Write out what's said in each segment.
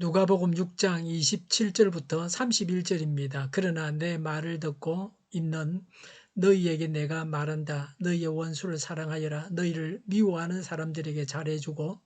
누가복음 6장 27절부터 31절입니다. 그러나 내 말을 듣고 있는 너희에게 내가 말한다. 너희의 원수를 사랑하여라. 너희를 미워하는 사람들에게 잘해주고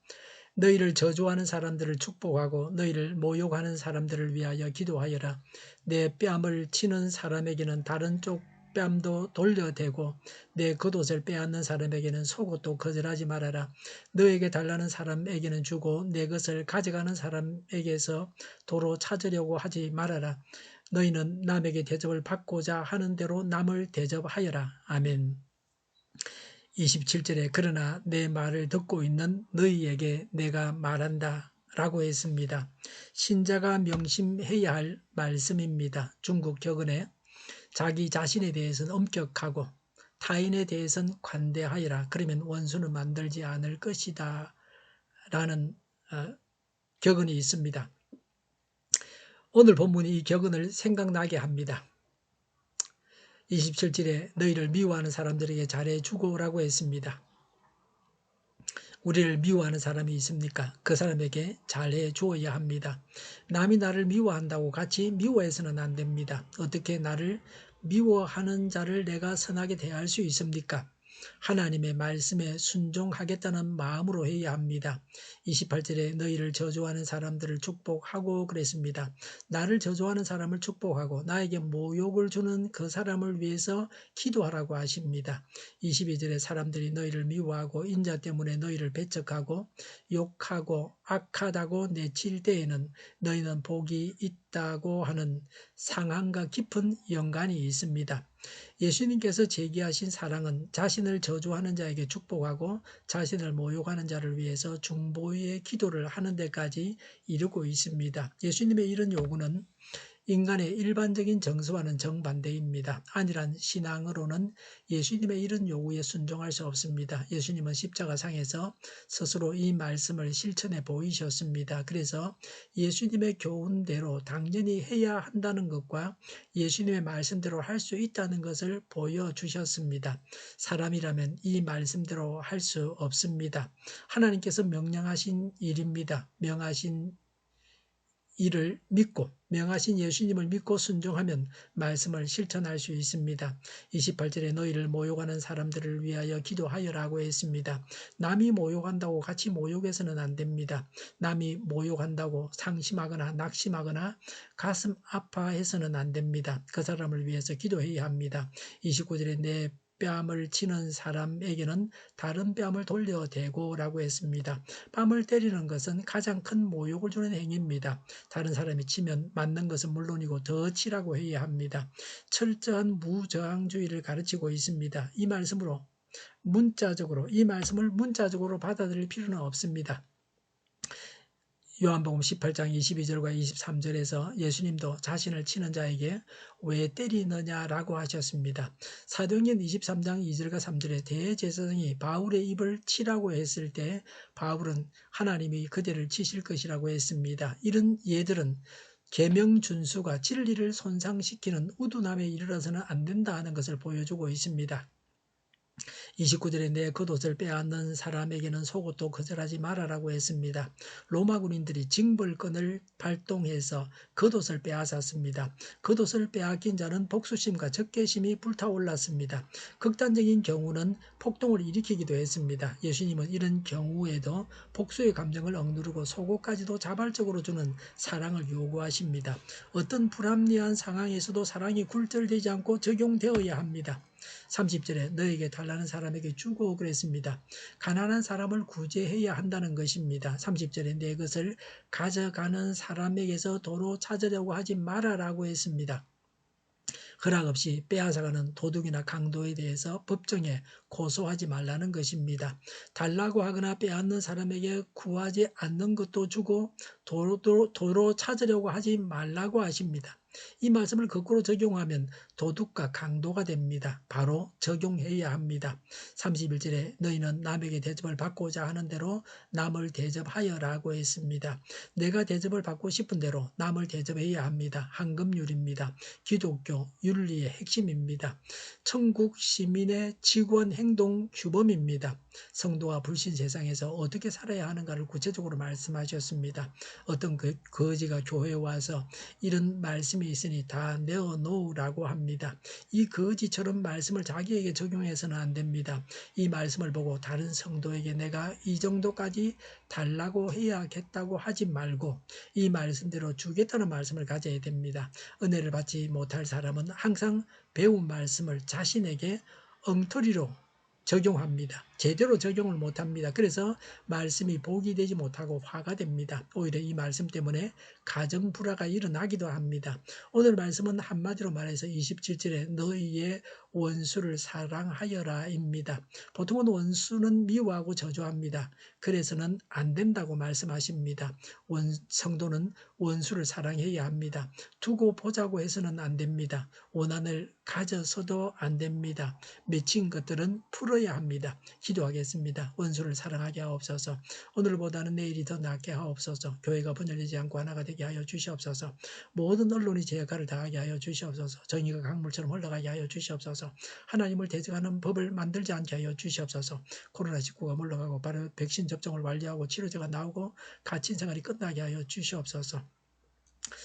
너희를 저주하는 사람들을 축복하고 너희를 모욕하는 사람들을 위하여 기도하여라. 내 뺨을 치는 사람에게는 다른 쪽 뺨도 돌려대고 내 겉옷을 빼앗는 사람에게는 속옷도 거절하지 말아라. 너에게 달라는 사람에게는 주고 내 것을 가져가는 사람에게서 도로 찾으려고 하지 말아라. 너희는 남에게 대접을 받고자 하는 대로 남을 대접하여라. 아멘. 27절에 그러나 내 말을 듣고 있는 너희에게 내가 말한다. 라고 했습니다. 신자가 명심해야 할 말씀입니다. 중국 격언에 자기 자신에 대해서는 엄격하고 타인에 대해서는 관대하여라. 그러면 원수는 만들지 않을 것이다. 라는 어, 격언이 있습니다. 오늘 본문이 이 격언을 생각나게 합니다. 27절에 너희를 미워하는 사람들에게 잘해주고 라고 했습니다. 우리를 미워하는 사람이 있습니까? 그 사람에게 잘해 주어야 합니다. 남이 나를 미워한다고 같이 미워해서는 안 됩니다. 어떻게 나를 미워하는 자를 내가 선하게 대할 수 있습니까? 하나님의 말씀에 순종하겠다는 마음으로 해야 합니다. 28절에 너희를 저주하는 사람들을 축복하고 그랬습니다. 나를 저주하는 사람을 축복하고 나에게 모욕을 주는 그 사람을 위해서 기도하라고 하십니다. 22절에 사람들이 너희를 미워하고 인자 때문에 너희를 배척하고 욕하고 악하다고 내칠 때에는 너희는 복이 있다고 하는 상한과 깊은 연관이 있습니다. 예수님께서 제기하신 사랑은 자신을 저주하는 자에게 축복하고 자신을 모욕하는 자를 위해서 중보의 기도를 하는 데까지 이르고 있습니다. 예수님의 이런 요구는 인간의 일반적인 정서와는 정반대입니다. 아니란 신앙으로는 예수님의 이런 요구에 순종할 수 없습니다. 예수님은 십자가상에서 스스로 이 말씀을 실천해 보이셨습니다. 그래서 예수님의 교훈대로 당연히 해야 한다는 것과 예수님의 말씀대로 할 수 있다는 것을 보여주셨습니다. 사람이라면 이 말씀대로 할 수 없습니다. 하나님께서 명령하신 일입니다. 명하신 이를 믿고 명하신 예수님을 믿고 순종하면 말씀을 실천할 수 있습니다. 28절에 너희를 모욕하는 사람들을 위하여 기도하여라고 했습니다. 남이 모욕한다고 같이 모욕해서는 안 됩니다. 남이 모욕한다고 상심하거나 낙심하거나 가슴 아파해서는 안 됩니다. 그 사람을 위해서 기도해야 합니다. 29절에 내 뺨을 치는 사람에게는 다른 뺨을 돌려대고라고 했습니다. 뺨을 때리는 것은 가장 큰 모욕을 주는 행위입니다. 다른 사람이 치면 맞는 것은 물론이고 더 치라고 해야 합니다. 철저한 무저항주의를 가르치고 있습니다. 이 말씀으로 문자적으로 이 말씀을 문자적으로 받아들일 필요는 없습니다. 요한복음 18장 22절과 23절에서 예수님도 자신을 치는 자에게 왜 때리느냐라고 하셨습니다. 사도행전 23장 2절과 3절에 대제사장이 바울의 입을 치라고 했을 때 바울은 하나님이 그대를 치실 것이라고 했습니다. 이런 예들은 계명 준수가 진리를 손상시키는 우둔함에 이르러서는 안 된다 는 것을 보여주고 있습니다. 29절에 내 겉옷을 빼앗는 사람에게는 속옷도 거절하지 말아라고 했습니다. 로마 군인들이 징벌권을 발동해서 겉옷을 빼앗았습니다. 겉옷을 빼앗긴 자는 복수심과 적개심이 불타올랐습니다. 극단적인 경우는 폭동을 일으키기도 했습니다. 예수님은 이런 경우에도 복수의 감정을 억누르고 속옷까지도 자발적으로 주는 사랑을 요구하십니다. 어떤 불합리한 상황에서도 사랑이 굴절되지 않고 적용되어야 합니다. 30절에 너에게 달라는 사람에게 주고 그랬습니다. 가난한 사람을 구제해야 한다는 것입니다. 30절에 내 것을 가져가는 사람에게서 도로 찾으려고 하지 말아라고 했습니다. 허락 없이 빼앗아가는 도둑이나 강도에 대해서 법정에 고소하지 말라는 것입니다. 달라고 하거나 빼앗는 사람에게 구하지 않는 것도 주고 도로, 도로 찾으려고 하지 말라고 하십니다. 이 말씀을 거꾸로 적용하면 도둑과 강도가 됩니다. 바로 적용해야 합니다. 31절에 너희는 남에게 대접을 받고자 하는 대로 남을 대접하여라고 했습니다. 내가 대접을 받고 싶은 대로 남을 대접해야 합니다. 황금률입니다. 기독교 윤리의 핵심입니다. 천국 시민의 직원 행동 규범입니다. 성도와 불신 세상에서 어떻게 살아야 하는가를 구체적으로 말씀하셨습니다. 어떤 그 거지가 교회에 와서 이런 말씀이 있으니 다 내어놓으라고 합니다. 이 거지처럼 말씀을 자기에게 적용해서는 안 됩니다. 이 말씀을 보고 다른 성도에게 내가 이 정도까지 달라고 해야겠다고 하지 말고 이 말씀대로 주겠다는 말씀을 가져야 됩니다. 은혜를 받지 못할 사람은 항상 배운 말씀을 자신에게 엉터리로 적용합니다. 제대로 적용을 못합니다. 그래서 말씀이 복이 되지 못하고 화가 됩니다. 오히려 이 말씀 때문에 가정 불화가 일어나기도 합니다. 오늘 말씀은 한마디로 말해서 27절에 너희의 원수를 사랑하여라입니다. 보통은 원수는 미워하고 저주합니다. 그래서는 안 된다고 말씀하십니다. 원, 성도는 원수를 사랑해야 합니다. 두고 보자고 해서는 안 됩니다. 원한을 가져서도 안 됩니다. 맺힌 것들은 풀어야 합니다. 기도하겠습니다. 원수를 사랑하게 하옵소서. 오늘보다는 내일이 더 낫게 하옵소서. 교회가 분열되지 않고 하나가 되게 하여 주시옵소서. 모든 언론이 제 역할을 다하게 하여 주시옵소서. 정의가 강물처럼 흘러가게 하여 주시옵소서. 하나님을 대적하는 법을 만들지 않게 하여 주시옵소서. 코로나19가 물러가고 바로 백신 접종을 완료하고 치료제가 나오고 갇힌 생활이 끝나게 하여 주시옵소서.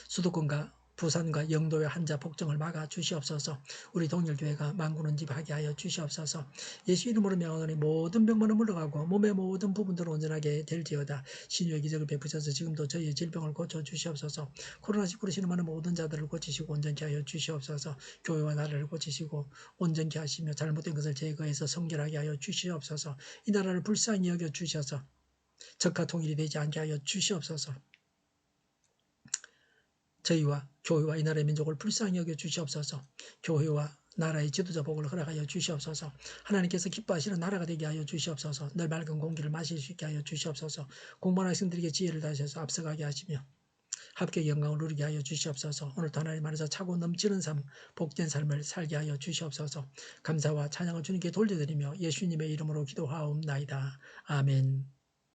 수도권과 부산과 영도의 한자 복종을 막아 주시옵소서. 우리 동일교회가 만군은 집하게 하여 주시옵소서. 예수 이름으로 명하노니 모든 병만은 물러가고 몸의 모든 부분들은 온전하게 될지어다. 신유의 기적을 베푸셔서 지금도 저희의 질병을 고쳐 주시옵소서. 코로나19로 신음하는 모든 자들을 고치시고 온전케 하여 주시옵소서. 교회와 나라를 고치시고 온전케 하시며 잘못된 것을 제거해서 성결하게 하여 주시옵소서. 이 나라를 불쌍히 여겨 주셔서 적화 통일이 되지 않게 하여 주시옵소서. 저희와 교회와 이 나라의 민족을 불쌍히 여겨 주시옵소서. 교회와 나라의 지도자 복을 허락하여 주시옵소서. 하나님께서 기뻐하시는 나라가 되게 하여 주시옵소서. 늘 맑은 공기를 마실 수 있게 하여 주시옵소서. 공부하는 학생들에게 지혜를 다하셔서 앞서가게 하시며 합격 영광을 누리게 하여 주시옵소서. 오늘도 하나님 안에서 차고 넘치는 삶, 복된 삶을 살게 하여 주시옵소서. 감사와 찬양을 주님께 돌려드리며 예수님의 이름으로 기도하옵나이다. 아멘.